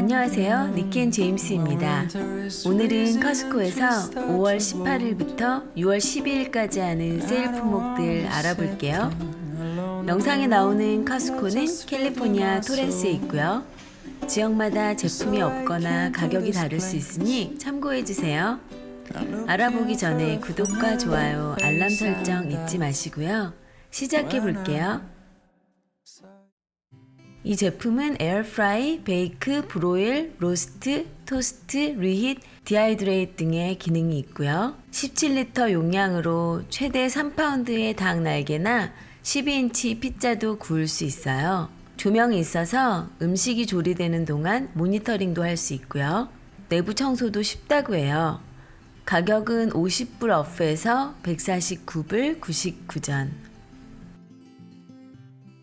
안녕하세요. 니켄 제임스입니다. 오늘은 커스코에서 5월 18일부터 6월 12일까지 하는 세일 품목들 알아볼게요. 영상에 나오는 커스코는 캘리포니아 토렌스에 있고요. 지역마다 제품이 없거나 가격이 다를 수 있으니 참고해 주세요. 알아보기 전에 구독과 좋아요, 알람 설정 잊지 마시고요. 시작해 볼게요. 이 제품은 에어프라이, 베이크, 브로일, 로스트, 토스트, 리히트, 디하이드레이트 등의 기능이 있고요. 17리터 용량으로 최대 3파운드의 닭 날개나 12인치 피자도 구울 수 있어요. 조명이 있어서 음식이 조리되는 동안 모니터링도 할 수 있고요. 내부 청소도 쉽다고 해요. 가격은 50불 오프에서 149불 99전.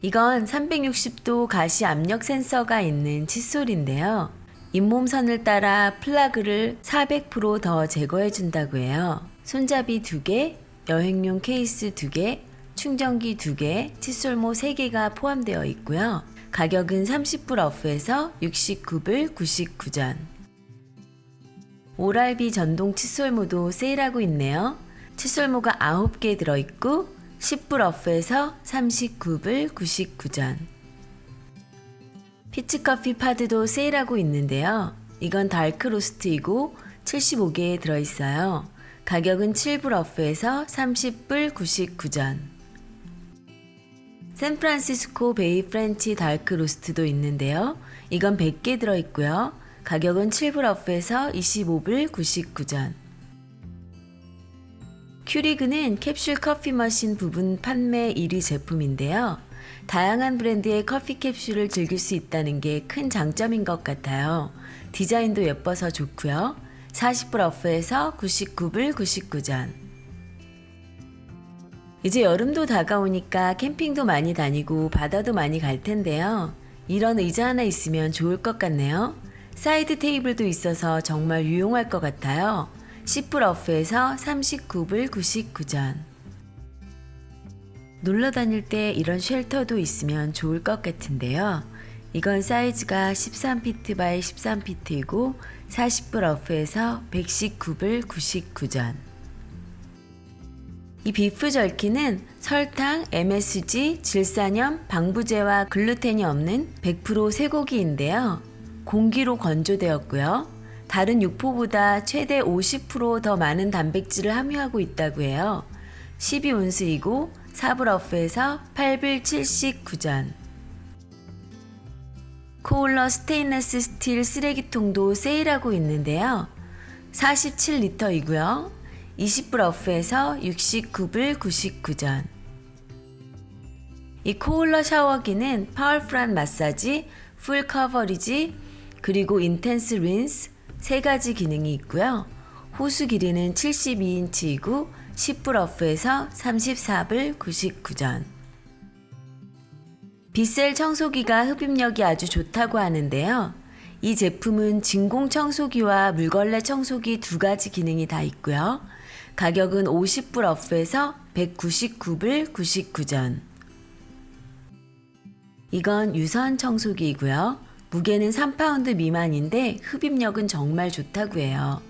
이건 360도 가시 압력 센서가 있는 칫솔인데요. 잇몸선을 따라 플러그를 400%더 제거해 준다고 해요. 손잡이 2개, 여행용 케이스 2개, 충전기 2개, 칫솔모 3개가 포함되어 있고요. 가격은 30불 오프에서 69불 99전. 오랄비 전동 칫솔모도 세일하고 있네요. 칫솔모가 9개 들어있고 10불 오프에서 39불 99전. 피치커피 파드도 세일하고 있는데요. 이건 달크 로스트이고 75개에 들어있어요. 가격은 7불 오프에서 30불 99전. 샌프란시스코 베이 프렌치 달크 로스트도 있는데요. 이건 100개 들어있고요. 가격은 7불 오프에서 25불 99전. 큐리그는 캡슐 커피 머신 부분 판매 1위 제품인데요. 다양한 브랜드의 커피 캡슐을 즐길 수 있다는 게 큰 장점인 것 같아요. 디자인도 예뻐서 좋고요. 40불 오프에서 99불 99전. 이제 여름도 다가오니까 캠핑도 많이 다니고 바다도 많이 갈 텐데요. 이런 의자 하나 있으면 좋을 것 같네요. 사이드 테이블도 있어서 정말 유용할 것 같아요. 10불 오프에서 39불 99전. 놀러 다닐 때 이런 쉘터도 있으면 좋을 것 같은데요. 이건 사이즈가 13피트 바이 13피트이고 40불 오프에서 119불 99전. 이 비프 절키는 설탕, MSG, 질산염, 방부제와 글루텐이 없는 100% 쇠고기인데요. 공기로 건조되었고요. 다른 육포보다 최대 50%더 많은 단백질을 함유하고 있다고 해요. 12온스이고 4불 오프에서 8불 79전. 코울러 스테인레스 스틸 쓰레기통도 세일하고 있는데요. 47리터이고요. 20불 오프에서 69불 99전. 이 코울러 샤워기는 파워풀한 마사지, 풀 커버리지, 그리고 인텐스 린스 세 가지 기능이 있고요. 호수 길이는 72인치이고 10불 오프에서 34불 99전. 비셀 청소기가 흡입력이 아주 좋다고 하는데요. 이 제품은 진공 청소기와 물걸레 청소기 두 가지 기능이 다 있고요. 가격은 50불 오프에서 199불 99전. 이건 유선 청소기이고요. 무게는 3파운드 미만인데 흡입력은 정말 좋다고 해요.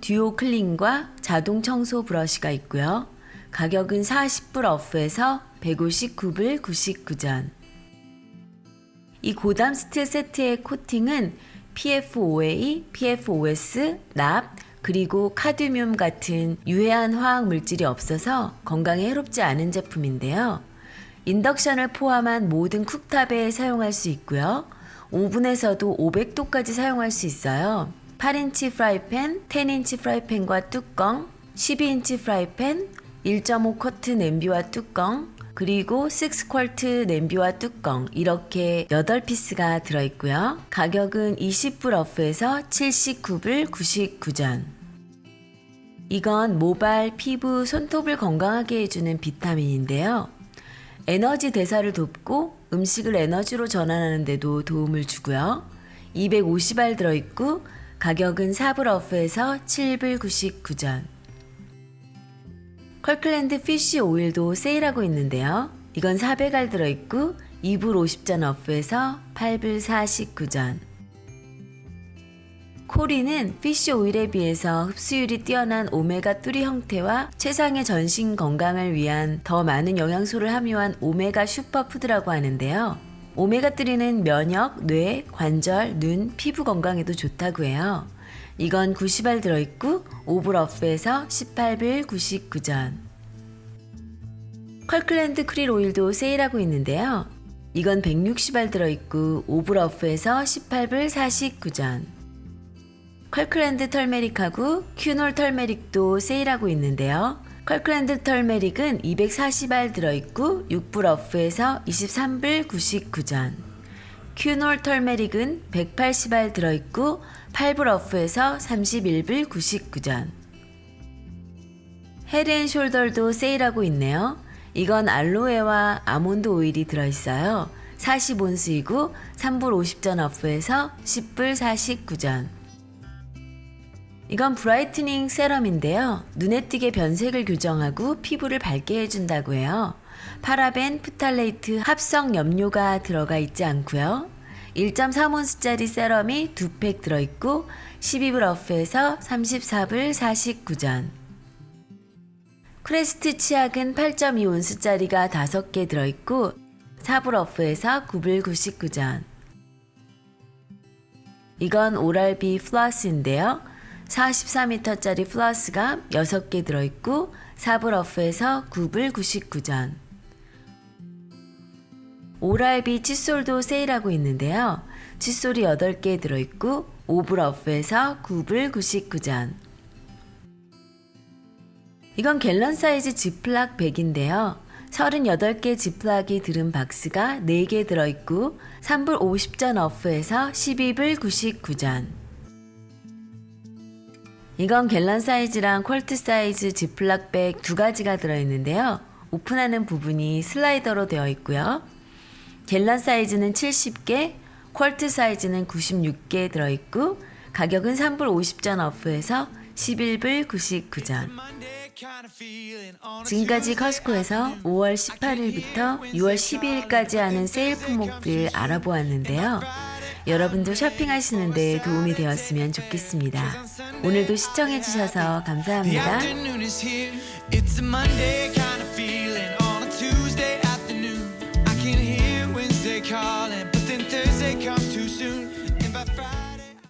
듀오 클린과 자동 청소 브러쉬가 있고요. 가격은 40불 오프에서 159불 99전. 이 고담 스틸 세트의 코팅은 PFOA, PFOS, 납, 그리고 카드뮴 같은 유해한 화학 물질이 없어서 건강에 해롭지 않은 제품인데요. 인덕션을 포함한 모든 쿡탑에 사용할 수 있고요. 오븐에서도 500도까지 사용할 수 있어요. 8인치 프라이팬, 10인치 프라이팬과 뚜껑, 12인치 프라이팬, 1.5 쿼트 냄비와 뚜껑, 그리고 6 쿼트 냄비와 뚜껑 이렇게 8피스가 들어있고요. 가격은 20불 오프에서 79불 99전. 이건 모발, 피부, 손톱을 건강하게 해주는 비타민인데요. 에너지 대사를 돕고 음식을 에너지로 전환하는 데도 도움을 주고요. 250알 들어있고 가격은 4불 오프에서 7불 99전. 컬클랜드 피쉬 오일도 세일하고 있는데요. 이건 400알 들어있고 2불 50전 오프에서 8불 49전. 코리는 피쉬 오일에 비해서 흡수율이 뛰어난 오메가3 형태와 최상의 전신 건강을 위한 더 많은 영양소를 함유한 오메가 슈퍼푸드라고 하는데요. 오메가3는 면역, 뇌, 관절, 눈, 피부 건강에도 좋다고 해요. 이건 90알 들어있고 오브러프에서 18불 99전. 컬클랜드 크릴 오일도 세일하고 있는데요. 이건 160알 들어있고 오브러프에서 18불 49전. 컬클랜드 털메릭하고 큐놀 털메릭도 세일하고 있는데요. 컬클랜드 털메릭은 240알 들어있고 6불 어프에서 23불 99전. 큐놀 털메릭은 180알 들어있고 8불 어프에서 31불 99전. 헤드앤숄더도 세일하고 있네요. 이건 알로에와 아몬드 오일이 들어있어요. 40온스이고 3불 50전 어프에서 10불 49전. 이건 브라이트닝 세럼인데요. 눈에 띄게 변색을 교정하고 피부를 밝게 해준다고 해요. 파라벤, 프탈레이트, 합성 염료가 들어가 있지 않고요. 1.3온스짜리 세럼이 2팩 들어있고 12불 어프에서 34불 49전. 크레스트 치약은 8.2온스짜리가 5개 들어있고 4불 어프에서 9불 99전. 이건 오랄비 플러스인데요. 44m짜리 플러스가 6개 들어있고 4불 어프에서 9불 99전. 오랄비 칫솔도 세일하고 있는데요. 칫솔이 8개 들어있고 5불 어프에서 9불 99전. 이건 갤런 사이즈 지플락 백인데요. 38개 지플락이 들은 박스가 4개 들어있고 3불 50전 어프에서 12불 99전. 이건 갤런 사이즈랑 퀄트 사이즈 지플락 백 두 가지가 들어있는데요. 오픈하는 부분이 슬라이더로 되어 있고요. 갤런 사이즈는 70개, 퀄트 사이즈는 96개 들어있고 가격은 3불 50전 어프에서 11불 99전. 지금까지 커스코에서 5월 18일부터 6월 12일까지 하는 세일 품목들 알아보았는데요. 여러분도 쇼핑하시는데 도움이 되었으면 좋겠습니다. 오늘도 시청해주셔서 감사합니다.